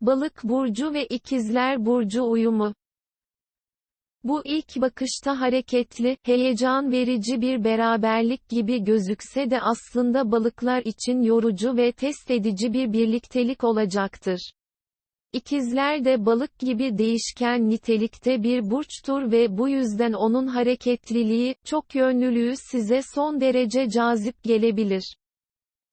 Balık burcu ve ikizler burcu uyumu. Bu ilk bakışta hareketli, heyecan verici bir beraberlik gibi gözükse de aslında balıklar için yorucu ve test edici bir birliktelik olacaktır. İkizler de balık gibi değişken nitelikte bir burçtur ve bu yüzden onun hareketliliği, çok yönlülüğü size son derece cazip gelebilir.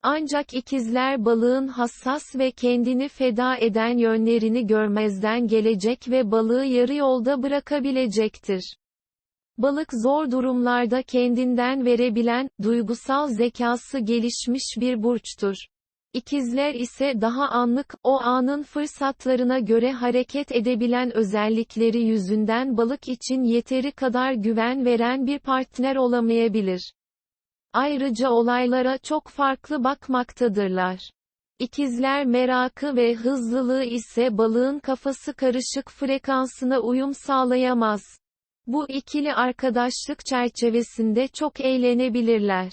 Ancak ikizler balığın hassas ve kendini feda eden yönlerini görmezden gelecek ve balığı yarı yolda bırakabilecektir. Balık zor durumlarda kendinden verebilen, duygusal zekası gelişmiş bir burçtur. İkizler ise daha anlık, o anın fırsatlarına göre hareket edebilen özellikleri yüzünden balık için yeteri kadar güven veren bir partner olamayabilir. Ayrıca olaylara çok farklı bakmaktadırlar. İkizler merakı ve hızlılığı ise balığın kafası karışık frekansına uyum sağlayamaz. Bu ikili arkadaşlık çerçevesinde çok eğlenebilirler.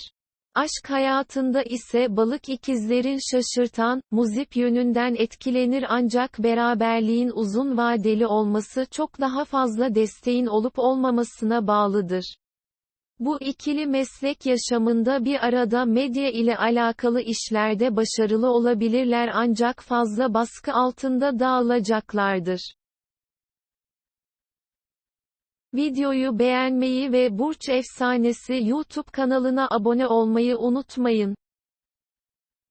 Aşk hayatında ise balık ikizlerin şaşırtan, muzip yönünden etkilenir ancak beraberliğin uzun vadeli olması çok daha fazla desteğin olup olmamasına bağlıdır. Bu ikili meslek yaşamında bir arada medya ile alakalı işlerde başarılı olabilirler ancak fazla baskı altında dağılacaklardır. Videoyu beğenmeyi ve Burç Efsanesi YouTube kanalına abone olmayı unutmayın.